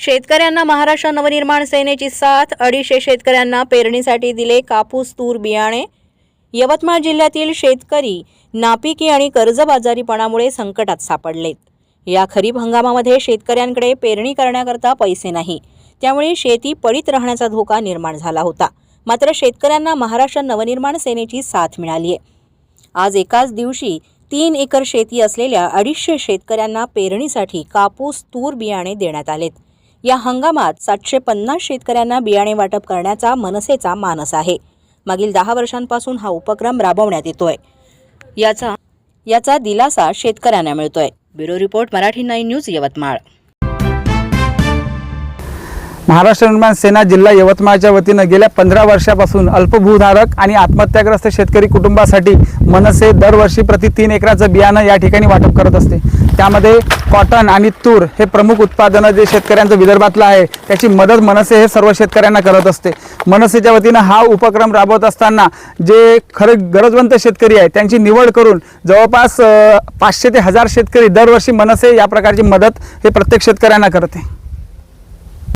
शेतकऱ्यांना महाराष्ट्र नवनिर्माण सेनेची साथ अडीचशे शेतकऱ्यांना पेरणीसाठी दिले कापूस तूर बियाणे. यवतमाळ जिल्ह्यातील शेतकरी नापिकी आणि कर्जबाजारीपणामुळे संकटात सापडलेत. या खरीप हंगामामध्ये शेतकऱ्यांकडे पेरणी करण्याकरता पैसे नाही. त्यामुळे शेती पडीत राहण्याचा धोका निर्माण झाला होता. मात्र शेतकऱ्यांना महाराष्ट्र नवनिर्माण सेनेची साथ मिळाली आहे आज एकाच दिवशी तीन एकर शेती असलेल्या अडीचशे शेतकऱ्यांना पेरणीसाठी कापूस तूर बियाणे देण्यात आलेत. या हंगामात सातशे पन्नास शेतकऱ्यांना बियाणे वाटप करण्याचा मनसेचा मानस आहे. मागील दहा वर्षांपासून हा उपक्रम राबवण्यात येतोय. याचा याचा दिलासा शेतकऱ्यांना मिळतोय. Bureau report Marathi nine news Yavatmal. Maharashtra Nirman Sena जिल्हा यवतमाळच्या वतीनं गेल्या पंधरा वर्षापासून अल्पभूधारक आणि आत्महत्याग्रस्त शेतकरी कुटुंबासाठी मनसे दरवर्षी प्रति तीन एकराचं बियाणं या ठिकाणी वाटप करत असते. त्यामध्ये कॉटन आणि तूर हे प्रमुख उत्पादनं जे शेतकऱ्यांचं विदर्भातलं आहे त्याची मदत मनसे हे सर्व शेतकऱ्यांना करत असते. मनसेच्या वतीनं हा उपक्रम राबवत असताना जे खरं गरजवंत शेतकरी आहे त्यांची निवड करून जवळपास पाचशे ते हजार शेतकरी दरवर्षी मनसे या प्रकारची मदत हे प्रत्येक शेतकऱ्यांना करते.